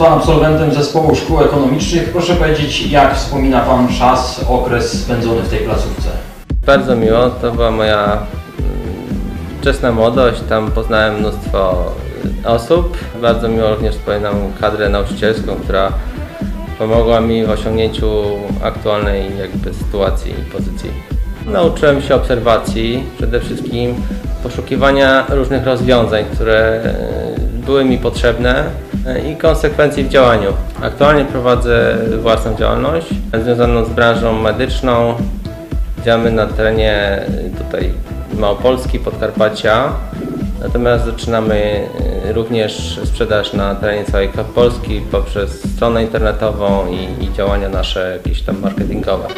Pan absolwentem zespołu szkół ekonomicznych. Proszę powiedzieć, jak wspomina Pan czas, okres spędzony w tej placówce? Bardzo miło, to była moja mm, wczesna młodość, tam poznałem mnóstwo y, osób. Bardzo miło również wspominam kadrę nauczycielską, która pomogła mi w osiągnięciu aktualnej jakby sytuacji i pozycji. Nauczyłem się obserwacji, przede wszystkim poszukiwania różnych rozwiązań, które y, były mi potrzebne i konsekwencji w działaniu. Aktualnie prowadzę własną działalność związaną z branżą medyczną, Działamy na terenie y, tutaj Małopolski, Podkarpacia. Natomiast zaczynamy y, również sprzedaż na terenie całej Polski poprzez stronę internetową i, i działania nasze jakieś tam marketingowe.